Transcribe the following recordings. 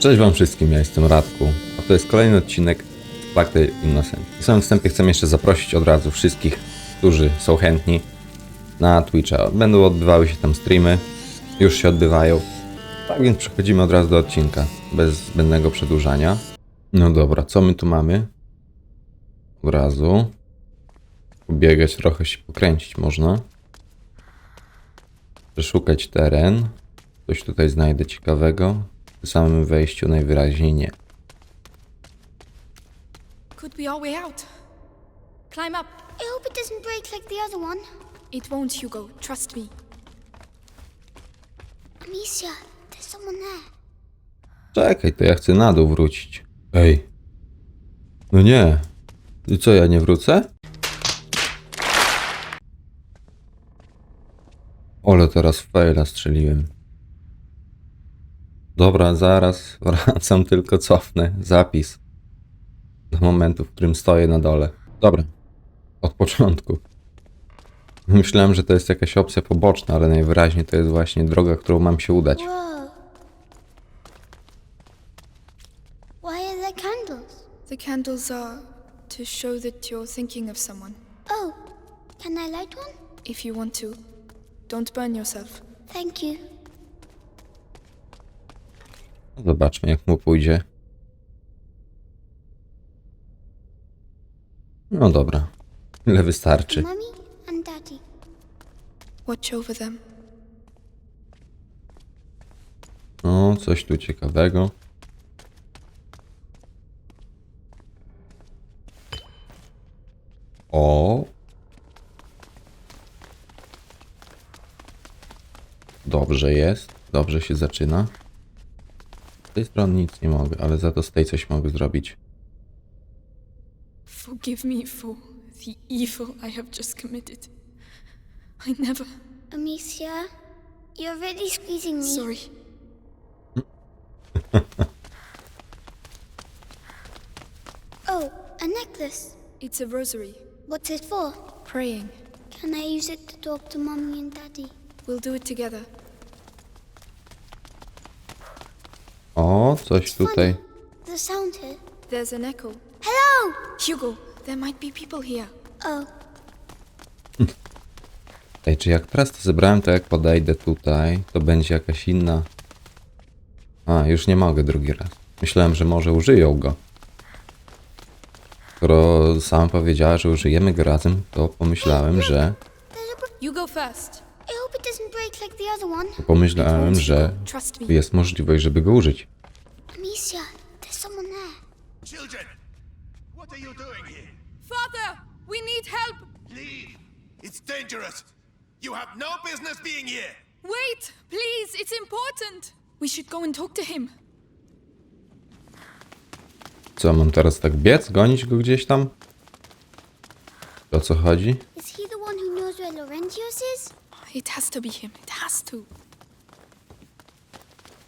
Cześć wam wszystkim, ja jestem Radku, a to jest kolejny odcinek Black Innocent. W samym wstępie chcę jeszcze zaprosić od razu wszystkich, którzy są chętni na Twitcha. Będą odbywały się tam streamy, już się odbywają. Tak więc przechodzimy od razu do odcinka, bez zbędnego przedłużania. No dobra, co my tu mamy? Od razu. Pobiegać, trochę się pokręcić można. Przeszukać teren. Coś tutaj znajdę ciekawego. Przy samym wejściu najwyraźniej nie. Could be our way out. Climb up. I hope it doesn't break like the other one. It won't, Hugo. Trust me. Amicia, there's someone there. Czekaj, to ja chcę na dół wrócić. Ej. No nie. I co, ja nie wrócę? Ole, teraz faila strzeliłem. Dobra, zaraz wracam, tylko cofnę zapis. Do momentu, w którym stoję na dole. Dobra. Od początku. Myślałem, że to jest jakaś opcja poboczna, ale najwyraźniej to jest właśnie droga, którą mam się udać. Whoa. Why are there candles? The candles are to show that you're thinking of someone. Oh, can I light one? If you want to, don't burn yourself. Thank you. Zobaczmy, jak mu pójdzie. No dobra. Ile wystarczy? Mummy and Daddy. Watch over them. No, coś tu ciekawego. O. Dobrze jest. Dobrze się zaczyna. Z tej strony nic nie mogę, ale za to z tej coś mogę zrobić. Forgive me for the evil I have just committed. I never. Amicia, you're really squeezing me. Sorry. Oh, a necklace. It's a rosary. What's it for? Praying. Can I use it to talk to Mommy and Daddy? We'll do it together. O, coś tutaj. The sound here. There's an echo. Hello! Hugo, there might be people here. Oh, Ej, czy jak teraz to zebrałem, to jak podejdę tutaj, to będzie jakaś inna... A, już nie mogę drugi raz. Myślałem, że może użyją go. Skoro sama powiedziała, że użyjemy go razem, to pomyślałem, że... there's a book. You go first. I hope it doesn't break like the other one. Pomyślałem, że jest możliwość, żeby go użyć. Amicia, there's someone there. Children, what are you doing here? Father, we need help. Leave! It's dangerous! You have no business being here! Wait, please, it's important. We should go and talk to him. Co, mam teraz tak biec? Gonić go gdzieś tam? O co chodzi? Is he the one who knows where Laurentius is? It has to be him. It has to.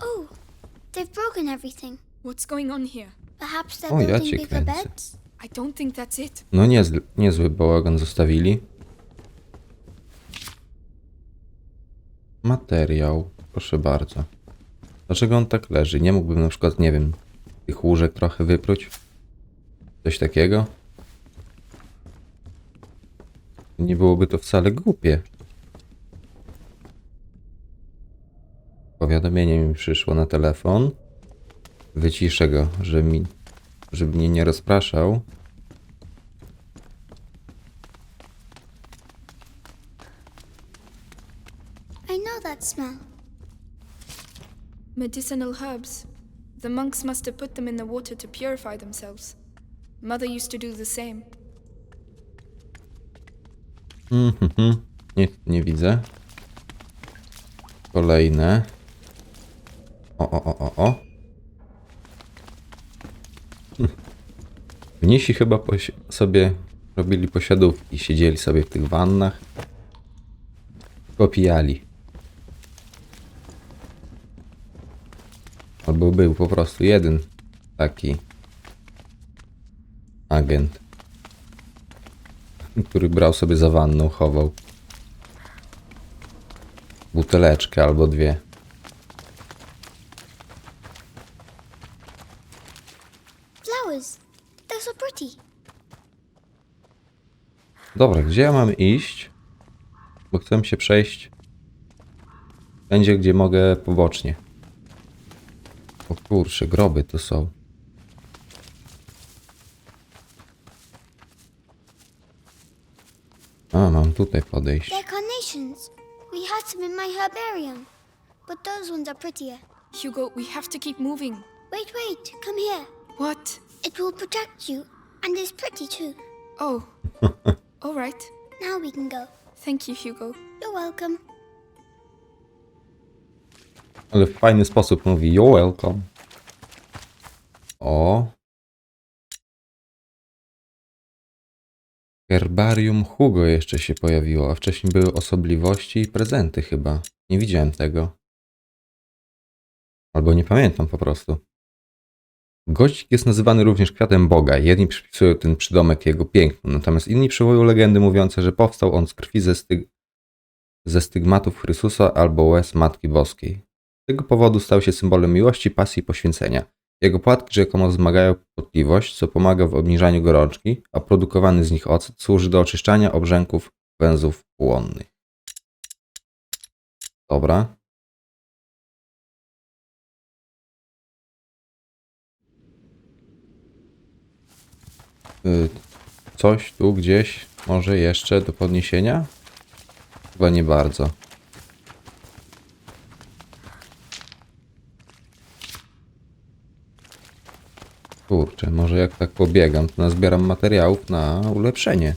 Oh, they've broken everything. What's going on here? Perhaps they're Oh, ja building cię bigger kręcę. beds? I don't think that's it. No niezły, niezły bałagan zostawili. Materiał, proszę bardzo. Dlaczego on tak leży? Nie mógłbym na przykład, nie wiem, tych łóżek trochę wypróć? Coś takiego? Nie byłoby to wcale głupie. Powiadomienie mi przyszło na telefon. Wyciszę go, żeby, mi, żeby mnie nie rozpraszał. I know that smell. Medicinal herbs. The monks must have put them in the water to purify themselves. Mother used to do the same. Mhm. Nie, nie widzę. Kolejne. O, o, o, o, o. Hm. Mnisi chyba sobie robili posiadówki, siedzieli sobie w tych wannach. Popijali. Albo był po prostu jeden taki agent który brał sobie za wanną, chował. Buteleczkę albo dwie. Flowers. They're so pretty. Dobra, gdzie ja mam iść? Bo chcę się przejść. Będzie, gdzie mogę pobocznie. O kurczę, groby to są. A, mam tutaj podejść. They're carnations. We had some in my herbarium. But those ones are prettier. Hugo, we have to keep moving. Wait, wait, come here. What? It will protect you, and it's pretty too. Oh. All right. Now we can go. Thank you, Hugo. You're welcome. Ale w fajny sposób mówi You're welcome. O. Herbarium Hugo jeszcze się pojawiło, a wcześniej były osobliwości i prezenty chyba. Nie widziałem tego. Albo nie pamiętam po prostu. Gościk jest nazywany również kwiatem Boga. Jedni przypisują ten przydomek jego pięknu, natomiast inni przywołują legendy mówiące, że powstał on z krwi ze, styg ze stygmatów Chrystusa albo łez Matki Boskiej. Z tego powodu stał się symbolem miłości, pasji i poświęcenia. Jego płatki rzekomo wzmagają potliwość, co pomaga w obniżaniu gorączki, a produkowany z nich ocet służy do oczyszczania obrzęków węzłów płonnych. Dobra. Coś tu gdzieś może jeszcze do podniesienia? Chyba nie bardzo. Kurczę, może jak tak pobiegam, to nazbieram materiałów na ulepszenie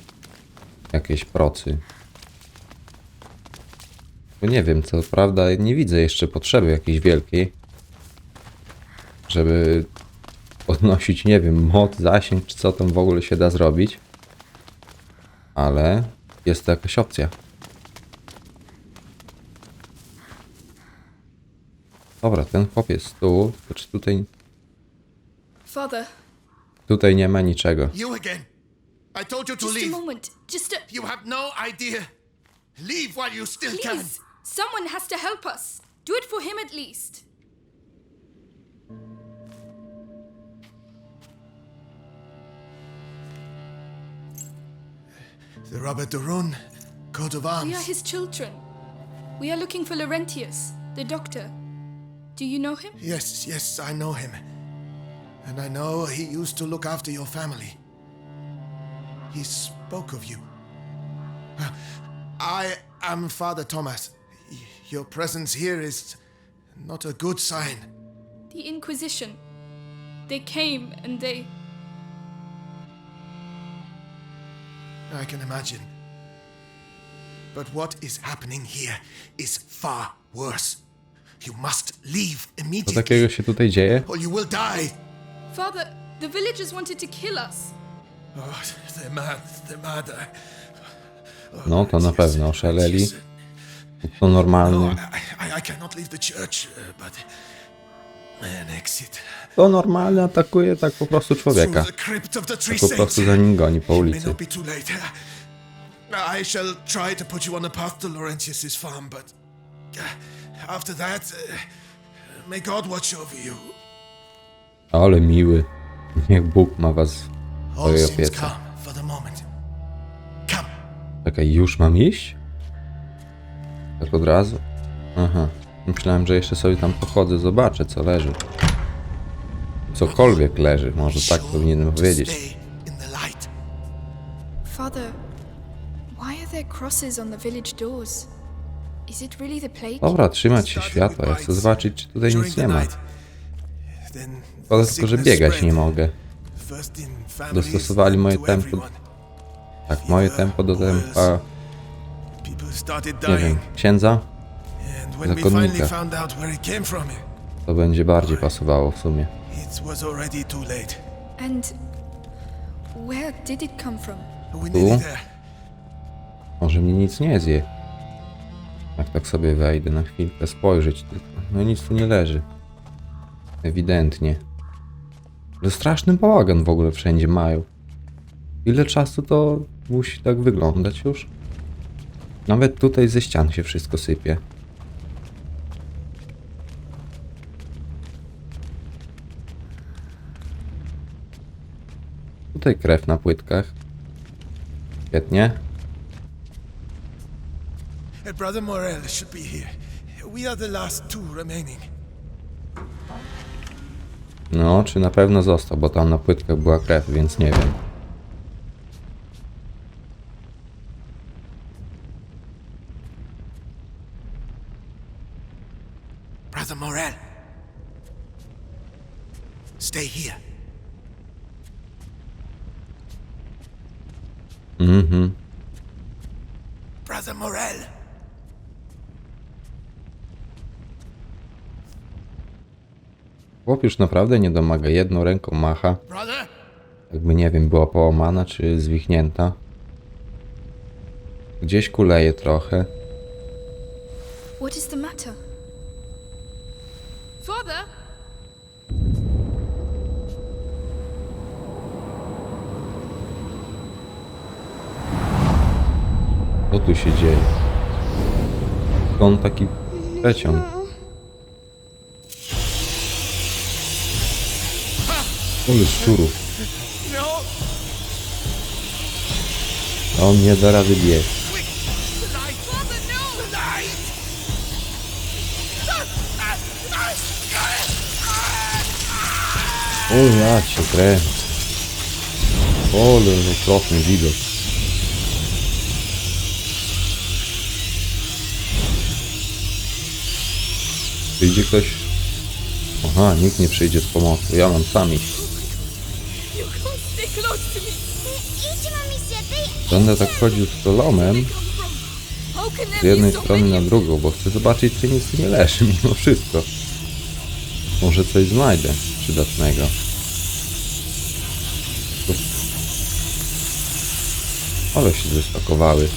jakiejś procy. Bo nie wiem, co prawda nie widzę jeszcze potrzeby jakiejś wielkiej, żeby podnosić, nie wiem, moc, zasięg, czy co tam w ogóle się da zrobić. Ale jest to jakaś opcja. Dobra, ten chłopiec tu, to czy tutaj, Father, tutaj nie ma niczego. You again. I told you to just a leave. moment. Just a. You have no idea. Leave while you still can. Please! Someone has to help us. Do it for him at least. The Robert de Rune, coat of arms. We are his children. We are looking for Laurentius, the doctor. Do you know him? Yes, yes, I know him. And I know he used to look after your family. He spoke of you. I am Father Thomas. Your presence here is not a good sign. The Inquisition. They came and they. I can imagine. But what is happening here is far worse. You must leave Co immediately, takiego się tutaj dzieje? or you will die. Father, the villagers wanted to kill us. Oh, they're mad, they're mad. Oh, No, to na pewno oszaleli. To No, normalne. I, I, I cannot leave the church, uh, but To normalne atakuje tak po prostu człowieka. three Po prostu za nim goni po ulicy. I shall try to put you on the path to Laurentius's farm, but uh, after that, uh, may God watch over you. Ale miły. Niech Bóg ma was w swojej opiece. Czekaj, już mam iść? Tak od razu? Aha. Myślałem, że jeszcze sobie tam pochodzę, zobaczę co leży. Cokolwiek leży, może tak powinienem to powiedzieć. stay in the light. Father, why are there crosses on the village doors? Is it really the plague? Dobra, trzymać się światła. Ja chcę zobaczyć, czy tutaj nic nie ma. Szkoda tylko, że biegać nie mogę. Dostosowali moje tempo. Tak, moje tempo do tempa, nie wiem, księdza? And when we zakonnika. finally found out where it came from, To będzie bardziej pasowało w sumie. it was already too late. And where did it come from? We Tu? Może mnie nic nie zje. Jak tak sobie wejdę na chwilkę spojrzeć tylko. No nic tu nie leży. Ewidentnie. Że straszny bałagan w ogóle wszędzie mają. Ile czasu to musi tak wyglądać już? Nawet tutaj ze ścian się wszystko sypie. Tutaj krew na płytkach. Świetnie. Brother Morel should be here. We are the last two remaining. No, czy na pewno został, bo tam na płytkach była krew, więc nie wiem. Brother Morel. Stay here. Mhm. Brother Morel. Chłop już naprawdę nie domaga. Jedną ręką macha. Brother? Jakby nie wiem, była połamana czy zwichnięta. Gdzieś kuleje trochę. What is the matter? Father? Co tu się dzieje? Skąd taki przeciąg? Ule szczurów. On nie da rady biec. O ja cię kręcę. Ole, okropny widok. Przyjdzie ktoś? Aha, nikt nie przyjdzie z pomocą. Ja mam sam iść. You can't stay close to me. Idźmy, misja, ty... Będę tak chodził z can z jednej strony na drugą, bo chcę zobaczyć, czy nic nie leży mimo wszystko. Może coś znajdę przydatnego. Ale się zestakowały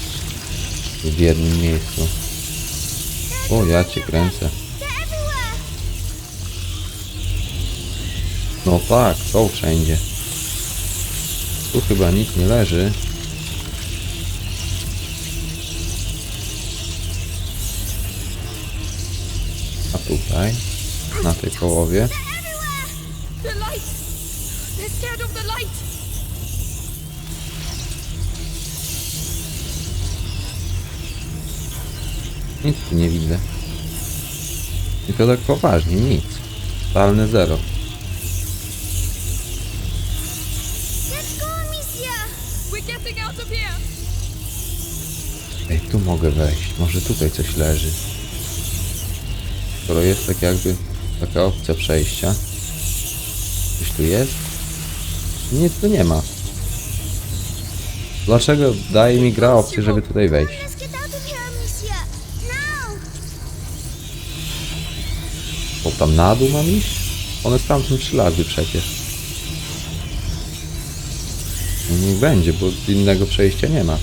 w jednym miejscu. O, ja cię kręcę. No tak, są wszędzie. Tu chyba nic nie leży. A tutaj, na tej połowie. Nic tu nie widzę. I to tak poważnie, nic. Totalne zero. Tu mogę wejść. Może tutaj coś leży. Skoro jest tak jakby taka opcja przejścia. Coś tu jest? Nic tu nie ma. Dlaczego daje mi gra opcję, żeby tutaj wejść? Bo tam na dół mam iść? One stamtąd przylazły przecież. No niech będzie, bo innego przejścia nie ma.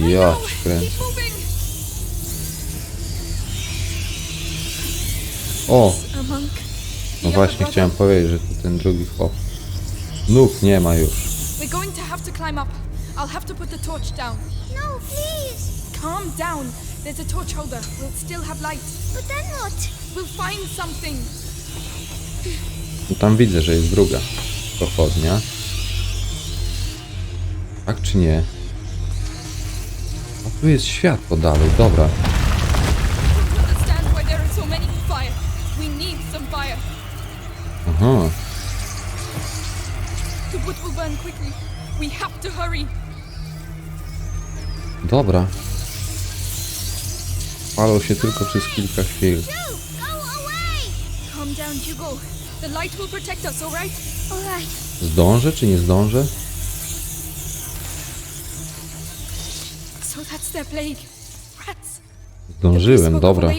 Ja No, cię kręcę. O, no właśnie chciałem powiedzieć, że tu ten drugi chłop. Nóg nie ma już. We're going to have to climb up. I'll have to put the torch down. No, please. Calm down. There's a torch holder. We'll still have light. But then what? We'll find something. No tam widzę, że jest druga pochodnia. Tak czy nie? Tu jest światło dalej, dobra. Aha, dobra. Palą się tylko przez kilka chwil. Zdążę czy nie zdążę? So that's their plague. Rats. Zdążyłem, dobra.